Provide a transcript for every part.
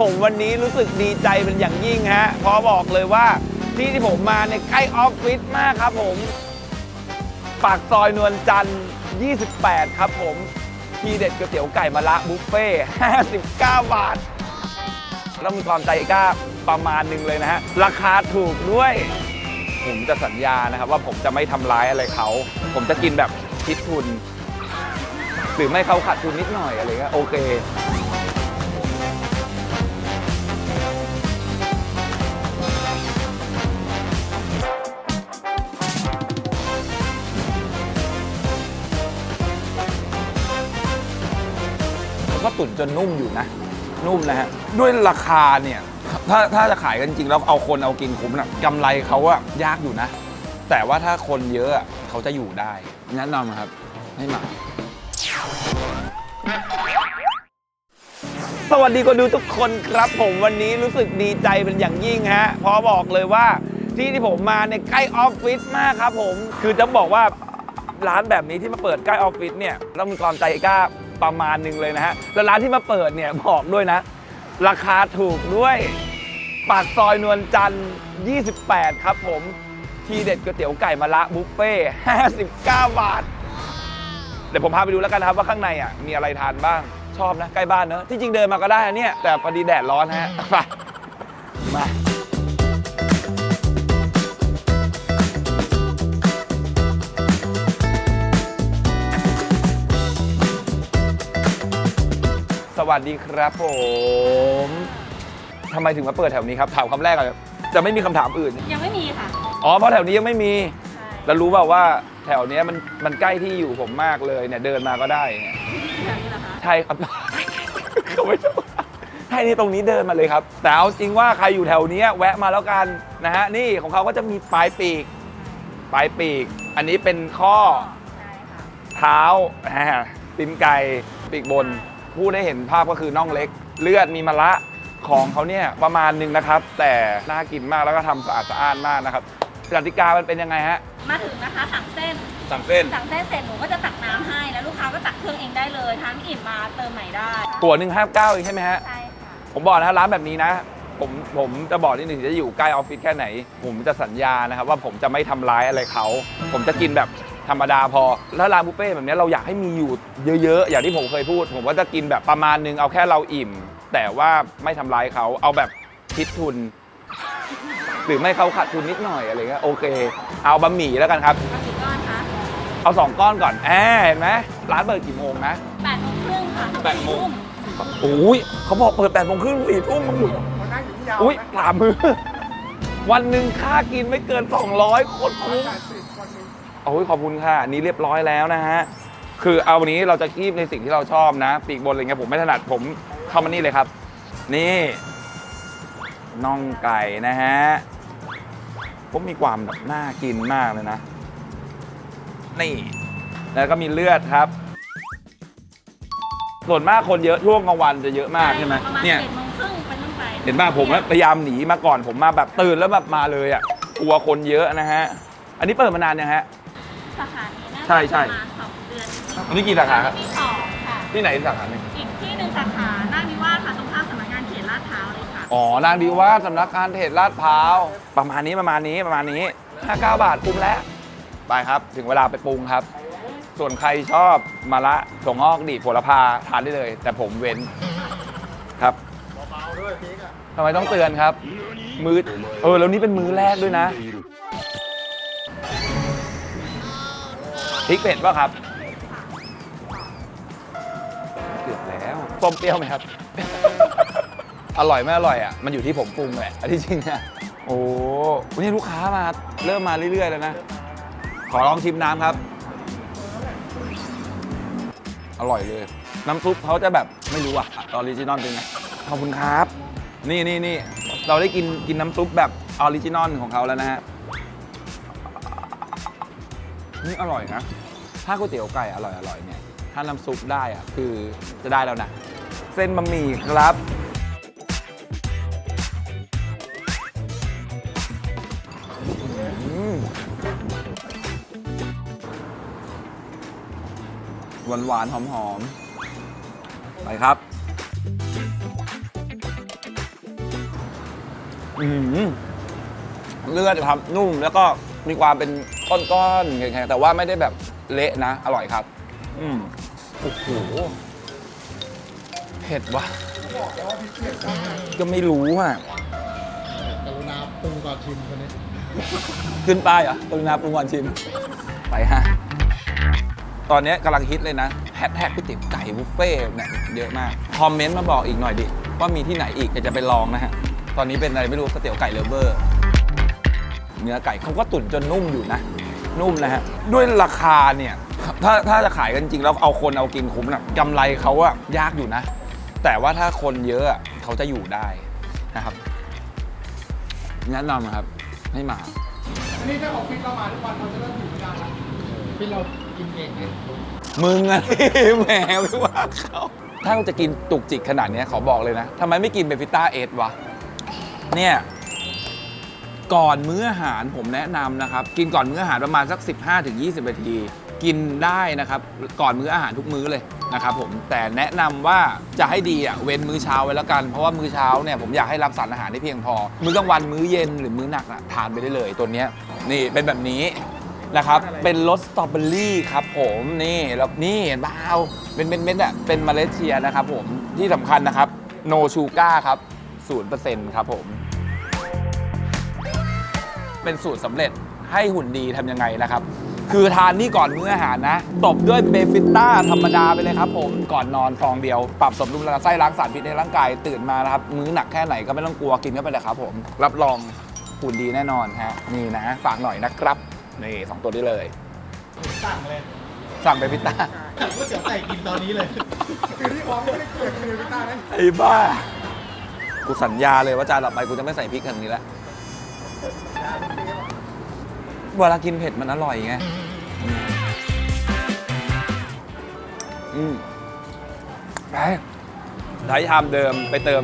ผมวันนี้รู้สึกดีใจเป็นอย่างยิ่งฮะเพราะบอกเลยว่าที่ที่ผมมาเนี่ยใกล้ออฟฟิศมากครับผมปากซอยนวลจันทร์ 28 ครับผม ทีเด็ดก๋วยเตี๋ยวไก่มะระบุฟเฟ่59 บาทต้องมีความใจกล้าประมาณหนึ่งเลยนะฮะ ราคาถูกด้วย ผมจะสัญญานะครับว่าผมจะไม่ทำร้ายอะไรเขา ผมจะกินแบบคิดทุน หรือไม่เขาขาดทุนนิดหน่อยอะไรเงี้ยโอเค ก็ตุ๋นจนนุ่มอยู่นะ นุ่มนะฮะ ด้วยราคาเนี่ย ถ้าถ้าจะขายกันจริงแล้วเอาคนเอากินคุ้มนะกำไรเขาอะยากอยู่นะ แต่ว่าถ้าคนเยอะอะเขาจะอยู่ได้แนะนำครับ ให้มา สวัสดีคนดูทุกคนครับผมวันนี้รู้สึกดีใจเป็นอย่างยิ่งฮะเพราะบอกเลยว่าที่ที่ผมมาเนี่ยใกล้ออฟฟิศมากครับผม คือจะบอกว่าร้านแบบนี้ที่มาเปิดใกล้ออฟฟิศเนี่ยต้องมีความใจกล้า ประมาณหนึ่งเลยนะฮะแล้วร้านที่มาเปิดเนี่ยบอกด้วยนะ ราคาถูกด้วยปากซอยนวลจันทร์28 ครับผม ทีเด็ดก๋วยเตี๋ยวไก่มะระบุฟเฟ่59 บาท เดี๋ยวผมพาไปดูแล้วกันนะครับว่าข้างในอะมีอะไรทานบ้าง ชอบนะ ใกล้บ้านเนอะที่จริงเดินมาก็ได้นะเนี่ย แต่พอดีแดดร้อนฮะ ไปมา สวัสดีครับผมทำไมถึงมาเปิดแถวนี้ครับถามคำแรกก่อนจะไม่มีคำถามอื่น ยังไม่มีค่ะ อ๋อเพราะแถวนี้ยังไม่มี ใช่แล้วรู้เปล่าว่าแถวเนี้ยมันมันใกล้ที่อยู่ผมมากเลยเนี่ยเดินมาก็ได้เนี่ยแถวนี้เหรอคะใช่ครับ เขาไม่รู้ใช่นี่ตรงนี้เดินมาเลยครับ แต่เอาจริงว่าใครอยู่แถวเนี้ยแวะมาแล้วกันนะฮะนี่ของเขาก็จะมีปลายปีกปลายปีก อันนี้เป็นข้อ ใช่ค่ะเท้าอ่าตีนไก่ปีกบน ผู้ได้เห็นภาพก็คือน่องเล็ก เลือดมีมะระของเขาเนี่ยประมาณหนึงนะครับ แต่น่ากินมากแล้วก็ทำสะอาดสะอ้านมากนะครับกติกามันเป็นยังไงฮะมาถึงนะคะสั่งเส้น สั่งเส้น สั่งเส้นเสร็จหนูก็จะตักน้ำให้ แล้วลูกค้าก็ตักเครื่องเองได้เลยทานไม่อิ่มมาเติมใหม่ได้หัวหนึ่งห้าเก้าเองใช่ไหมฮะ ใช่ค่ะ ผมบอกนะร้านแบบนี้นะ ผมผมจะบอกนิดหนึ่งจะอยู่ใกล้ออฟฟิศแค่ไหน ผมจะสัญญานะครับว่าผมจะไม่ทำร้ายอะไรเขา ผมจะกินแบบ ธรรมดาพอ แล้วร้านบุฟเฟ่ต์แบบนี้เราอยากให้มีอยู่เยอะๆ อย่างที่ผมเคยพูด ผมว่าจะกินแบบประมาณนึงเอาแค่เราอิ่ม แต่ว่าไม่ทำร้ายเขาเอาแบบคิดทุน หรือไม่เขาขาดทุนนิดหน่อยอะไรเงี้ยโอเค เอาบะหมี่แล้วกันครับมากี่ก้อนคะเอาสองก้อนก่อนแอบเห็นไหมร้านเปิดกี่โมงนะ แปดโมงครึ่งค่ะแปดโมง โอ้ยเขาบอกเปิดแปดโมงครึ่งสี่ทุ่มมึงอุ้ยสามมือ วันหนึ่งค่ากินไม่เกิน 200โคตรคุ้ม โอ้ยขอบคุณค่ะอันนี้เรียบร้อยแล้วนะฮะ คือเอาวันนี้เราจะคีบในสิ่งที่เราชอบนะ ปีกบนอะไรเงี้ยผมไม่ถนัดผมเข้ามานี่เลยครับ นี่น่องไก่นะฮะผมมีความแบบน่ากินมากเลยนะ นี่ แล้วก็มีเลือดครับ ส่วนมากคนเยอะช่วงกลางวันจะเยอะมากใช่ไหมประมาณเนี่ยเจ็ดโมงครึ่งเป็นต้นไปเห็นป่ะผมพยายามหนีมาก่อนผมมาแบบตื่นแล้วแบบมาเลยอะกลัวคนเยอะนะฮะ อันนี้เปิดมานานยังฮะ สาขานี้น่าจะใช่ใช่ ประมาณสองเดือนอันนี้กี่สาขาครับ ที่สองค่ะ ที่ไหนสาขาหนึ่งอีกที่หนึ่งสาขาหน้านิวาสค่ะ ตรงข้ามสำนักงานเขตลาดพร้าวเลยค่ะ อ๋อ นางดีว่าสำนักงานเทศลาดพร้าว ประมาณนี้ประมาณนี้ประมาณนี้ 59 บาทคุ้มแล้ว ไปครับ ถึงเวลาไปปรุงครับ ส่วนใครชอบมาละถั่วงอกดีบโผละพาทานได้เลย แต่ผมเว้นครับทำไมต้องเตือนครับ มือเออ แล้วนี่เป็นมือแรกด้วยนะ พริกเผ็ดป่ะครับ เกือบแล้วส้มเปรี้ยวไหมครับ อร่อยไม่อร่อยอะ มันอยู่ที่ผมปรุงแหละอันที่จริงอะโอ้วันนี้ลูกค้ามาเริ่มมาเรื่อย ๆ แล้วนะ ขอลองชิมน้ำครับ อร่อยเลย น้ำซุปเขาจะแบบไม่รู้อะออริจินอลเป็นไงขอบคุณครับ นี่นี่นี่เราได้กินกินน้ำซุปแบบออริจินอลของเขาแล้วนะฮะ นี่อร่อยนะ ถ้าก๋วยเตี๋ยวไก่อร่อยอร่อยเนี่ย ถ้าน้ำซุปได้อะคือจะได้แล้วนะ เส้นบะหมี่ครับ หวานหวานหอมหอมไปครับ อืมเลือดครับนุ่มแล้วก็มีความเป็น ก้อนๆแข็งๆแต่ว่าไม่ได้แบบเละนะ อร่อยครับ อืมโอ้โหเผ็ดวะก็ไม่รู้อะกรุณาปรุงก่อนชิมคนนี้ขึ้นป้ายเหรอะกรุณาปรุงก่อนชิม ไปฮะ ตอนนี้กำลังฮิตเลยนะแฮชแท็กก๋วยเตี๋ยวไก่บุฟเฟ่ต์เนี่ยเยอะมาก คอมเมนต์มาบอกอีกหน่อยดิ ว่ามีที่ไหนอีกอยากจะไปลองนะฮะ ตอนนี้เป็นอะไรไม่รู้ก๋วยเตี๋ยวไก่เลฟเวอร์ เนื้อไก่เขาก็ตุ๋นจนนุ่มอยู่นะ นุ่มนะฮะ ด้วยราคาเนี่ย ถ้าถ้าจะขายกันจริงแล้วเอาคนเอากินคุ้มนะกำไรเขาอะยากอยู่นะ แต่ว่าถ้าคนเยอะอะเขาจะอยู่ได้นะครับแนะนำครับให้มาอันนี้ถ้าออฟฟิศเรามาทุกวันเราจะเริ่มอยู่ไม่ได้แล้วที่เรากินเองไงมึงอะแหมไม่ว่าเขาถ้าเราจะกินตุกจิกขนาดเนี้ยขอบอกเลยนะทำไมไม่กินเบฟิต้าเอสวะเนี่ย ก่อนมื้ออาหารผมแนะนำนะครับ กินก่อนมื้ออาหารประมาณสัก 15-20นาที กินได้นะครับก่อนมื้ออาหารทุกมื้อเลยนะครับผมแต่แนะนำว่าจะให้ดีอะเว้นมื้อเช้าไว้แล้วกัน เพราะว่ามื้อเช้าเนี่ยผมอยากให้รับสารอาหารได้เพียงพอ มื้อกลางวันมื้อเย็นหรือมื้อหนักอะทานไปได้เลยตัวเนี้ยนี่เป็นแบบนี้นะครับเป็นรสสตรอเบอรี่ครับผมนี่แล้วนี่เห็นเปล่าเป็นเม็ดๆอะเป็นเมล็ดเชียร์นะครับผมที่สำคัญนะครับโนชูก้าครับ0%ครับผม เป็นสูตรสำเร็จให้หุ่นดีทำยังไงนะครับ คือทานนี่ก่อนมื้ออาหารนะ ตบด้วยเบฟิต้าธรรมดาไปเลยครับผม ก่อนนอนฟองเดียว ปรับสมดุลลำไส้ล้างสารพิษในร่างกาย ตื่นมานะครับ มื้อหนักแค่ไหนก็ไม่ต้องกลัวกินเข้าไปเลยครับผม รับรองหุ่นดีแน่นอนฮะ นี่นะ ฝากหน่อยนะครับ นี่สองตัวนี้เลย สั่งเลยสั่งเบฟิต้า สั่งก๋วยเตี๋ยวไก่กินตอนนี้เลยคือที่ออฟไม่ได้เกิดคือพิต้านั่นไอ้บ้า กูสัญญาเลยว่าจานต่อไปกูจะไม่ใส่พริกขนาดนี้แล้ว เวลากินเผ็ดมันอร่อยไง อืมไปใช้ชามเดิมไปเติม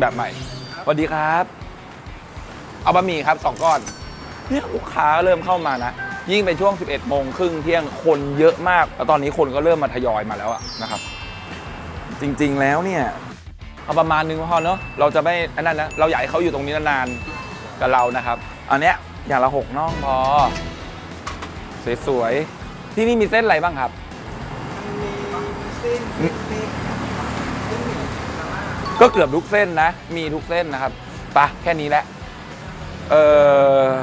แบบใหม่สวัสดีครับ เอาบะหมี่ครับสองก้อน เนี่ยลูกค้าเริ่มเข้ามานะ ยิ่งเป็นช่วง 11โมงครึ่งเที่ยงคนเยอะมาก แล้วตอนนี้คนก็เริ่มมาทยอยมาแล้วอะนะครับ จริงๆแล้วเนี่ย เอาประมาณนึงพอเนอะเราจะไม่อันนั้นนะเราอยากให้เขาอยู่ตรงนี้นานๆกับเรานะครับ อันเนี้ยอย่างละหกน่องพอ สวยๆ ที่นี่มีเส้นอะไรบ้างครับก็เกือบทุกเส้นนะ มีทุกเส้นนะครับไปะแค่นี้แหละ เออ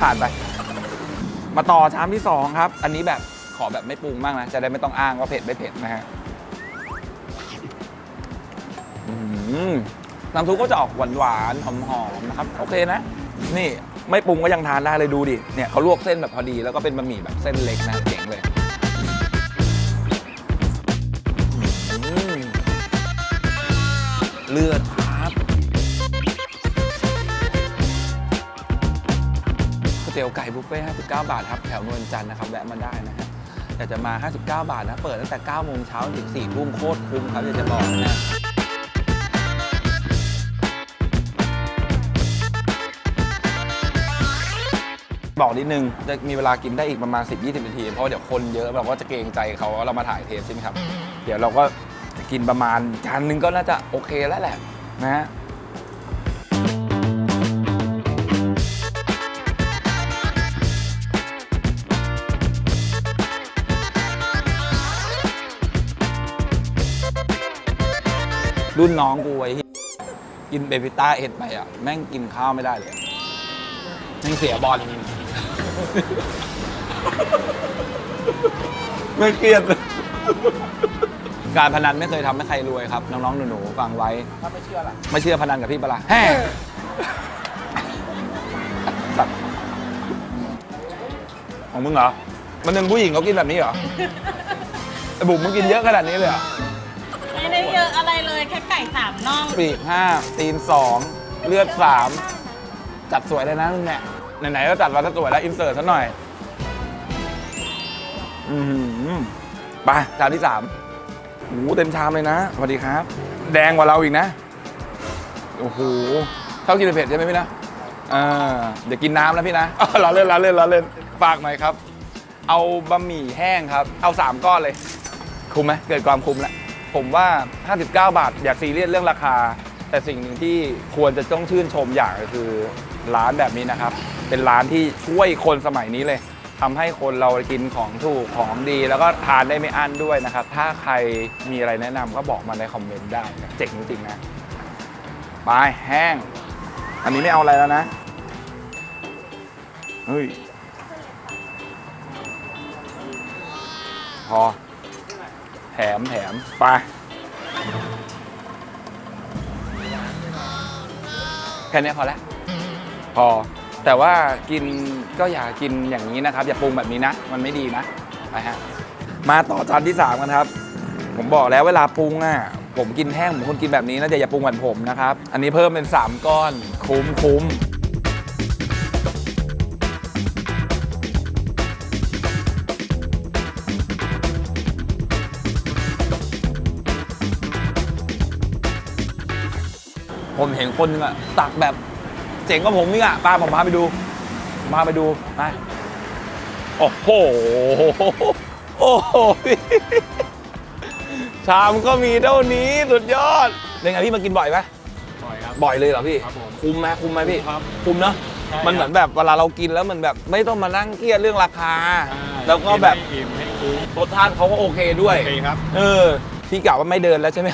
ผ่านไป มาต่อชามที่2ครับ อันนี้แบบขอแบบไม่ปรุงมากนะ จะได้ไม่ต้องอ้างว่าเผ็ดไม่เผ็ดนะฮะ อืม น้ำซุปก็จะออกหวานๆหอมๆนะครับโอเคนะ นี่ไม่ปรุงก็ยังทานได้เลยดูดิเนี่ยเขาลวกเส้นแบบพอดีแล้วก็เป็นบะหมี่แบบเส้นเล็กนะเจ๋งเลยเลือดครับก๋วยเตี๋ยวไก่บุฟเฟ่59 บาทครับแถวนวลจันทร์นะครับแวะมาได้นะฮะอยากจะมา 59 บาทนะ เปิดตั้งแต่9โมงเช้าถึง4ทุ่มโคตรคุ้มครับอยากจะบอกนะ บอกนิดนึง จะมีเวลากินได้อีกประมาณ 10-20 นาที เพราะเดี๋ยวคนเยอะเราก็จะเกรงใจเขาว่าเรามาถ่ายเทปใช่ไหมครับ เดี๋ยวเราก็จะกินประมาณจานหนึงก็น่าจะโอเคแล้วแหละนะฮะรุ่นน้องกูไอ้กินเบบิต้าเอ็ดไปอะ แม่งกินข้าวไม่ได้เลยแม่งเสียบอล ไม่เครียดเลยการพนันไม่เคยทำให้ใครรวยครับ น้องๆหนูๆฟังไว้ ถ้าไม่เชื่อล่ะ ไม่เชื่อพนันกับพี่ปะล่ะแฮ่สัตว์ของมึงเหรอ มันหนึ่งผู้หญิงเขากินแบบนี้เหรอไอ้บุ๋มมึงกินเยอะขนาดนี้เลยเหรอไม่ได้เยอะอะไรเลยแค่ไก่สามน่อง ปีกห้าตีนสองเลือดสามจัดสวยเลยนะมึงเนี่ย ไหนๆก็จัดมาซะสวยแล้วอินเสิร์ตซะหน่อย อือหือไปจานที่สามโอ้โหเต็มชามเลยนะ สวัสดีครับ แดงกว่าเราอีกนะ โอ้โหเท่ากินเผ็ดใช่ไหมพี่นะอ่าเดี๋ยวกินน้ำแล้วพี่นะเราเล่นเราเล่นเราเล่นฝากหน่อยครับ เอาบะหมี่แห้งครับ เอาสามก้อนเลย คุ้มไหมเกิดความคุ้มแล้วผมว่า 59 บาท อย่าซีเรียสเรื่องราคา แต่สิ่งหนึ่งที่ควรจะต้องชื่นชมอย่างก็คือ ร้านแบบนี้นะครับ เป็นร้านที่ช่วยคนสมัยนี้เลยทำให้คนเรากินของถูกของดี แล้วก็ทานได้ไม่อั้นด้วยนะครับ ถ้าใครมีอะไรแนะนำก็บอกมาในคอมเมนต์ได้นะเจ๋งจริงๆนะไปแห้ง อันนี้ไม่เอาอะไรแล้วนะเฮ้ยพอแถมแถมไปแค่นี้พอแล้ว พอ แต่ว่ากินก็อย่ากินอย่างนี้นะครับ อย่าปรุงแบบนี้นะ มันไม่ดีนะไปฮะมาต่อจานที่3กันครับ ผมบอกแล้วเวลาปรุงอะผมกินแห้งผมคนกินแบบนี้นะแต่อย่าปรุงเหมือนผมนะครับ อันนี้เพิ่มเป็น 3 ก้อนคุ้มคุ้มผมเห็นคนนึงอะตักแบบ เจ๋งกว่าผมนี่อะป้าผมพาไปดูผมพาไปดูไปโอ้โหโอ้โหชามก็มีเท่านี้สุดยอดเป็นไงพี่มากินบ่อยไหมบ่อยครับบ่อยเลยเหรอพี่ครับผมคุ้มไหมคุ้มไหมพี่ครับคุ้มเนอะใช่มันเหมือนแบบเวลาเรากินแล้วมันแบบไม่ต้องมานั่งเครียดเรื่องราคาใช่แล้วก็แบบให้อิ่มให้คุ้มรสชาติเขาก็โอเคด้วยโอเคครับเออพี่กล่าวว่าไม่เดินแล้วใช่ไหม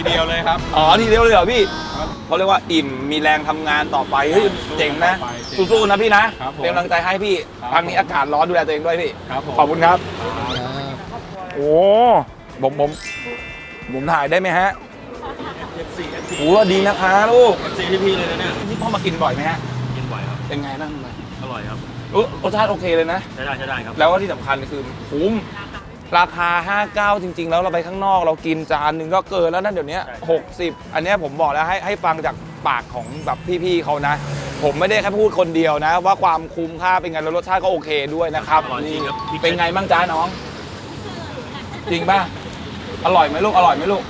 ทีเดียวเลยครับอ๋อทีเดียวเลยเหรอพี่ครับ เขาเรียกว่าอิ่มมีแรงทำงานต่อไปเฮ้ยสู้เจ๋งนะต่อไปเจ๋งสู้ๆนะพี่นะครับผมเป็นกำลังใจให้พี่ครับ ทางนี้อากาศร้อนดูแลตัวเองด้วยพี่ครับผมขอบคุณครับ โอ้ผมผมผมถ่ายได้ไหมฮะเอฟซีเอฟซีโอ้ดีนะคะลูกเอฟซีที่พี่เลยนะเนี่ยนี่พ่อมากินบ่อยไหมฮะกินบ่อยครับ เป็นไงบ้างเลยอร่อยครับ เออรสชาติโอเคเลยนะ ใช้ได้ใช้ได้ครับ แล้วก็ที่สำคัญคือคุ้ม ราคา 59 จริง ๆ แล้วเราไปข้างนอกเรากินจานหนึ่งก็เกินแล้วนั่นเดี๋ยวนี้ใช่60 อันเนี้ยผมบอกแล้วให้ให้ฟังจากปากของแบบพี่ๆเขานะ ผมไม่ได้แค่พูดคนเดียวนะ ว่าความคุ้มค่าเป็นไงแล้วรสชาติก็โอเคด้วยนะครับอร่อยจริงครับพริกเป็นไงบ้างจ้าน้อง จริงป่ะ อร่อยไหมลูก อร่อยไหมลูก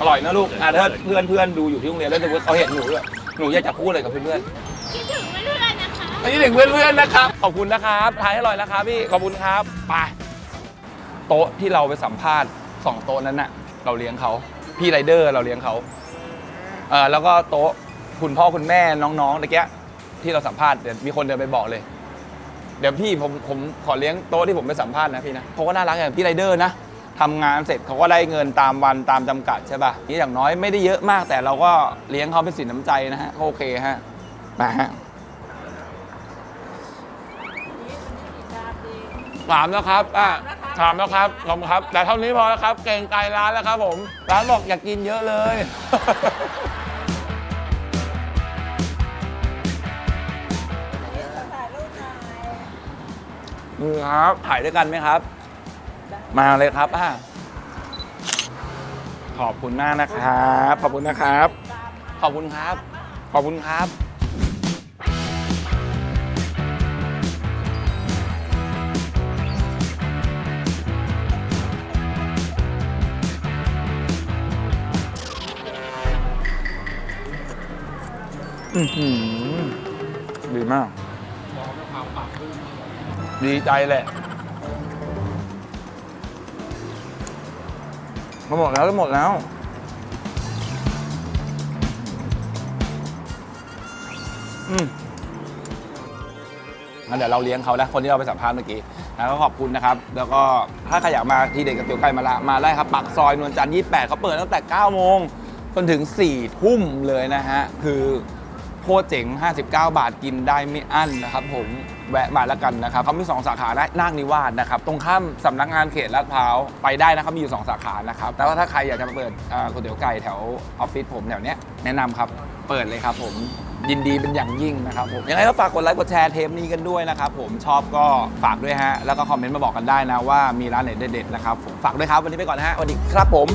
อร่อยนะลูกอะถ้าเพื่อนเพื่อนๆดูอยู่ที่โรงเรียนแล้วจะเขาเห็นหนูด้วยหนูอยากจะพูดอะไรกับเพื่อนๆ คิดถึงเรื่อยๆนะคะ อันนี้ถึงเพื่อนๆนะครับ ขอบคุณนะครับ ทายให้อร่อยนะครับพี่ ขอบคุณครับ ไป โต๊ะที่เราไปสัมภาษณ์สองโต๊ะนั้นน่ะเราเลี้ยงเขาพี่ไรเดอร์เราเลี้ยงเขาเออแล้วก็โต๊ะคุณพ่อคุณแม่น้องๆตะเกียที่เราสัมภาษณ์เดี๋ยวมีคนเดินไปบอกเลย เดี๋ยวพี่ผมผมขอเลี้ยงโต๊ะที่ผมไปสัมภาษณ์นะพี่นะเขาก็น่ารักอย่างพี่ไรเดอร์นะทำงานเสร็จเขาก็ได้เงินตามวันตามจำกัดใช่ป่ะนี่อย่างน้อยไม่ได้เยอะมาก แต่เราก็เลี้ยงเขาเป็นสินน้ำใจนะฮะก็โอเคฮะมาฮะถามแล้วครับอะ ถามแล้วครับขอบคุณครับ แต่เท่านี้พอแล้วครับ เก่งไกลร้านแล้วครับผม ร้านบอกอยากกินเยอะเลยนี่ครับถ่ายด้วยกันไหมครับ มาเลยครับอะขอบคุณมากนะครับ ขอบคุณนะครับ ขอบคุณครับ ขอบคุณครับ อือหือดีมาก ดีใจแหละก็หมดแล้วก็หมดแล้ว อืม งั้นเดี๋ยวเราเลี้ยงเขานะคนที่เราไปสัมภาษณ์เมื่อกี้นะก็ขอบคุณนะครับ แล้วก็ถ้าใครอยากมาที่เด็กกับเตียวไก่มาละมาได้ครับปักซอยนวลจันทร์28เขาเปิดตั้งแต่ 9 โมงจนถึง 4 ทุ่มเลยนะฮะ คือ โคตรเจ๋ง 59 บาทกินได้ไม่อั้นนะครับผมแวะมาแล้วกันนะครับเขามี 2 สาขานะนาคนิวาสนะครับ ตรงข้ามสำนักงานเขตลาดพร้าวไปได้นะครับ มีอยู่ 2 สาขานะครับแล้วก็ถ้าใครอยากจะมาเปิดก๋วยเตี๋ยวไก่แถวออฟฟิศผมแถวเนี้ยแนะนำครับ เปิดเลยครับผมยินดีเป็นอย่างยิ่งนะครับผมยังไงก็ฝากกดไลค์กดแชร์เทปนี้กันด้วยนะครับผมชอบก็ฝากด้วยฮะแล้วก็คอมเมนต์มาบอกกันได้นะว่ามีร้านไหนเด็ดๆนะครับผมฝากด้วยครับวันนี้ไปก่อนนะฮะสวัสดีครับผม